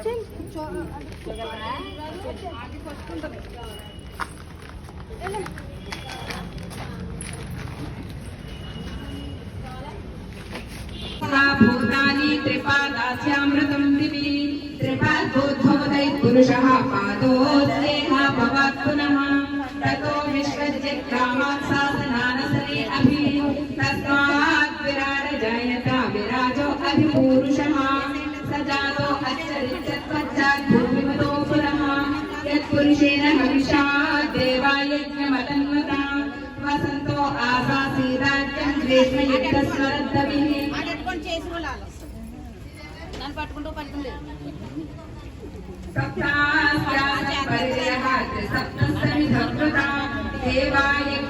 सा भूतानि त्रिपादास्यामृतं दिवि। त्रिपादोद्भवदै पुरुषः पादोद्देह भवात् पुनः। ततो जायता विराजो अभिपूरुषः। स जातो हविषेण हविषा देवायज्ञमतन्वता वसन्तो आसासीदाख्यं ग्रीष्मयुक्तस्वरद्धभिः सप्तास्याः परिजयः सप्तसमिधभृता देवायज्ञ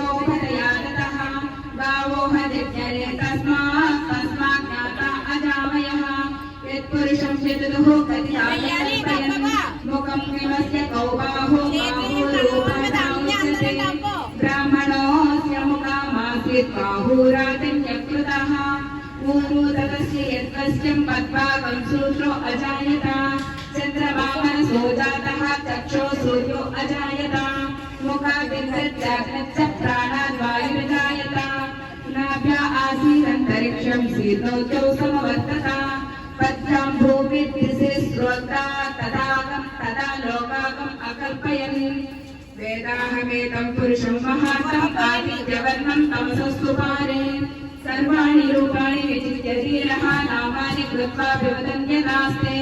मुखामासीत् बाहुराजन्यकृतः ऊरुदकस्य यत्कस्यं पद्भागं सूत्रो अजायत चन्द्रवामनसो जातः चक्षो सूर्यो अजायत मुखादिन्द्रच्चाग्नच्च प्राणाद्वायुर्जायत नाभ्या आसीदन्तरिक्षं शीतौचौ समवर्तत पद्भ्यां भूमिर्दिशिस्रोता तदागं तदा लोकागम् अकल्पयन् वेदाहमेतं पुरुषं महासंपादि जवर्णं तमसस्तु पारे सर्वाणि रूपाणि विचित्य धीरः नामानि कृत्वा विवदन्यदास्ते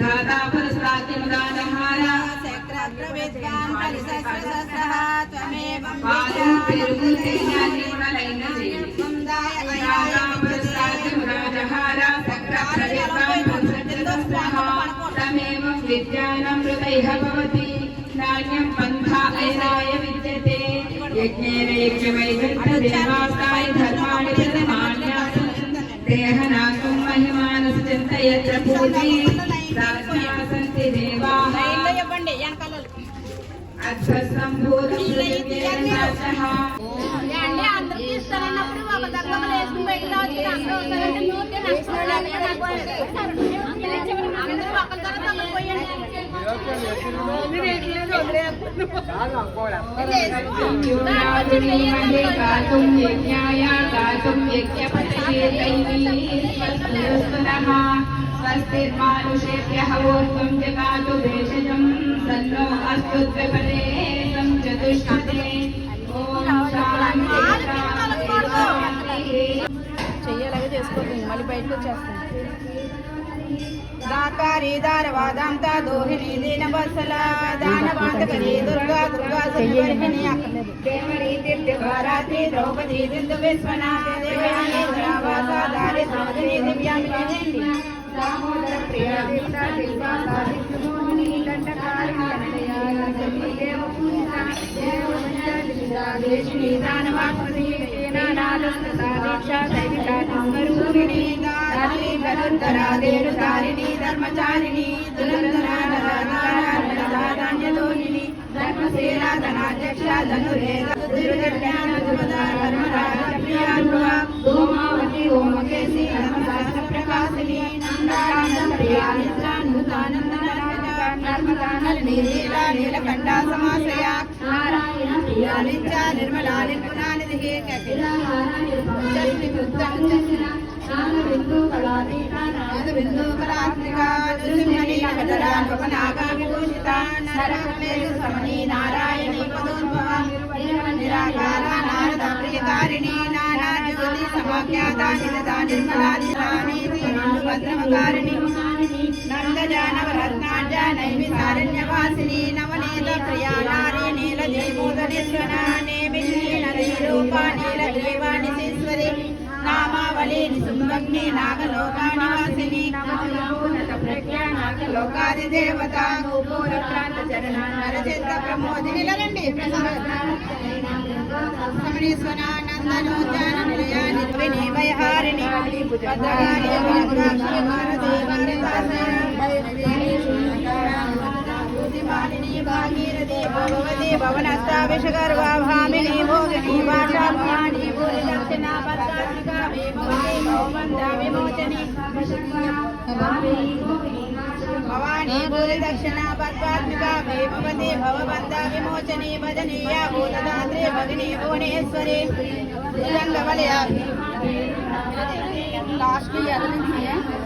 दाता पुरस्ताद्यमदानहारा चक्रग्रवेद्यान्तरिसहस्रसहस्रः त्वमेव पादं तिरुगुतेयानिर्मलैन जयमुन्दाय अयाया पुरस्ताद्यमदानहारा चक्रग्रवेद्यान्तरिसहस्रसहस्रः तमेव विद्यानमृतैः भवति మహిమానస్ చింతయత్ర పూజీ. రాజ్ఞా సంతి దేవాః. లైన్లో ఇవ్వండి వెనకాల అధ్వసంభూతం అండి అందరికి ఇస్తారన్నప్పుడు ఒక దగ్గర వేసుకుని బయట రావచ్చు అందరూ కార్తుం యజ్ఞాయ కార్తుం యజ్ఞపతయే మళ్ళీ బయటకు వచ్చేస్తుంది. దాకారి దారవాదాంత దోహిని దీన వత్సల దుర్గా దుర్గా సువర్హిణి అక్కర్లేదు దేవరీతి ద్రౌపది బిందు విశ్వన దేవయాని దారి సోదరి దామోదర ప్రియ దేశిని దైవిక దారి గరుద్ధరా దేను ధర్మచారిణి ధర్మశీల ధనాధ్యక్ష ధనురేద నీలకంఠ నారాయణ నిర్మలా నిర్గుణానిధి బిందు కళాత్మిక నృసింహణి నగదరా కపనాగా విభూషిత నరకలేరు సమణి నారాయణి పదోద్భవ నిరాకార నారద ప్రియకారిణి నానా జ్యోతి సమాఖ్యాత నిరదా నిర్మలాని భద్రమకారిణి నందజానవరత్నాజ నైమిసారణ్యవాసిని నవనీత ప్రియా నారీ నీల జీవోదరిశ్వన నేమి నరీ రూపా నీల దేవాణి నామావళి కాళీని సుందగ్ని నాగలోకానివాసిని. లోకాదిదేవత గోపూర ప్రాంత చరణ నరచిత్త ప్రమోదిని. రండి నందనోద్యాన నిలయ నిర్విని వైహారిణి భద్రకాళి భద్రాక్షి భారతి భారతాసిని భాగీరథి భగవతి భవనస్తాభిషగర్వా భామిని భోగిని భాషాభవాని विमोचने भवानी भूरिदक्षिणा पद्मात्मिका मे भवते भवबन्धा विमोचने भजनीया भूतदात्रे भगिनी भुवनेश्वरे भुजङ्गवलया लास्ट की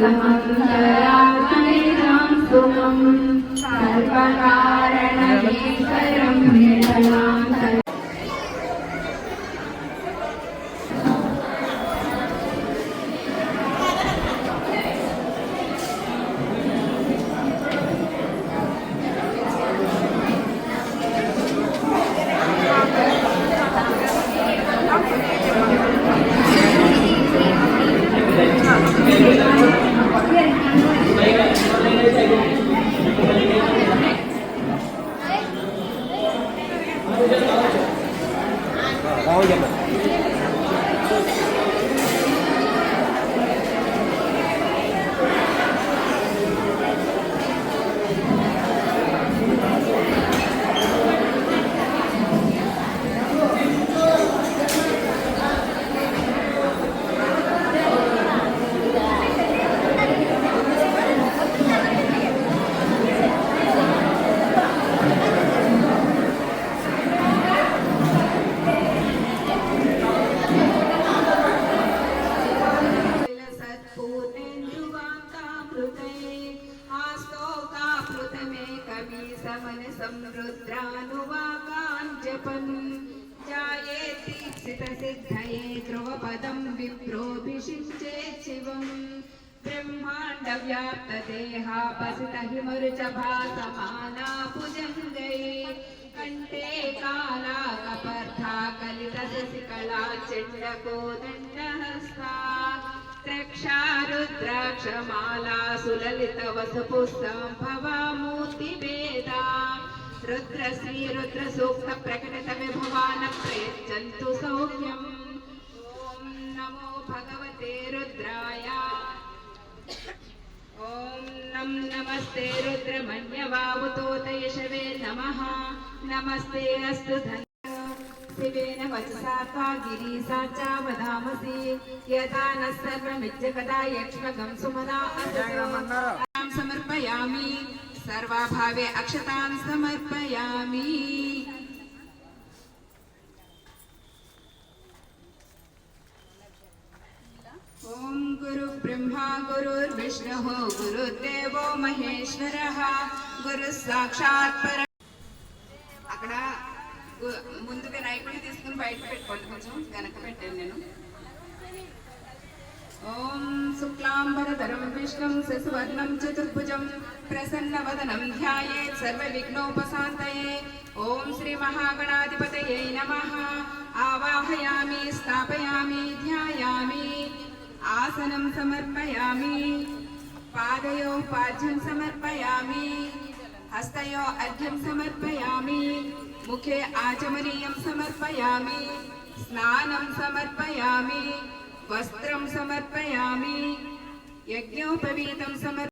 समग्ररात्मनिधां सुखम् सर्वकारणेश्वरम् đối với mình కవి సమన సమృద్రానువాకాన్ జపం జాయేతి సిత సిద్ధయే ధ్రువపదం విప్రోభిషించే శివం బ్రహ్మాండ వ్యాప్త దేహాపసిత హిమరుచ భాసమానా భుజంగై కంఠే కాలా కపర్థా కలిత శశికళా చండకోదండహస్తా రుద్రాక్షమాలా సులలిత వసపుస్తాంభవామూర్తి వేద రుద్రశ్రీ రుద్ర సూక్త ప్రకటిత విభవాన ప్రయచ్చంతు సౌమ్యం ఓం నమో భగవతే రుద్రాయ. ఓం నం నమస్తే రుద్రమన్యవావుతోతయశవే నమః. నమస్తే అస్తు शिवेन वचसा त्वा गिरीसा च वदामसि यदा नः सर्वमिज्जकदा यक्ष्मगं सुमना असतो समर्पयामि सर्वाभावे अक्षतां समर्पयामि ॐ गुरुब्रह्मा गुरुर्विष्णुः गुरुर्देवो महेश्वरः गुरुः साक्षात् पर అక్కడ గు- విఘ్ని తీసుకుని బయట పెట్టుకోండి. కొంచెం గనక పెట్టాను నేను. ఓం శుక్లాంబరధరం విష్ణుం శశివర్ణం చతుర్భుజం ప్రసన్నవదనం ధ్యాయేత్ సర్వ విఘ్నోపశాంతయే ఓం శ్రీ మహాగణాధిపతయే నమ. ఆవాహయామి స్థాపయామి ధ్యాయామి ఆసనం సమర్పయామి పాదయో పాద్యం సమర్పయామి హస్తయో అర్ఘ్యం సమర్పయామి मुखे आचमनीयं समर्पयामि स्नानं समर्पयामि वस्त्रं समर्पयामि यज्ञोपवीतं समर्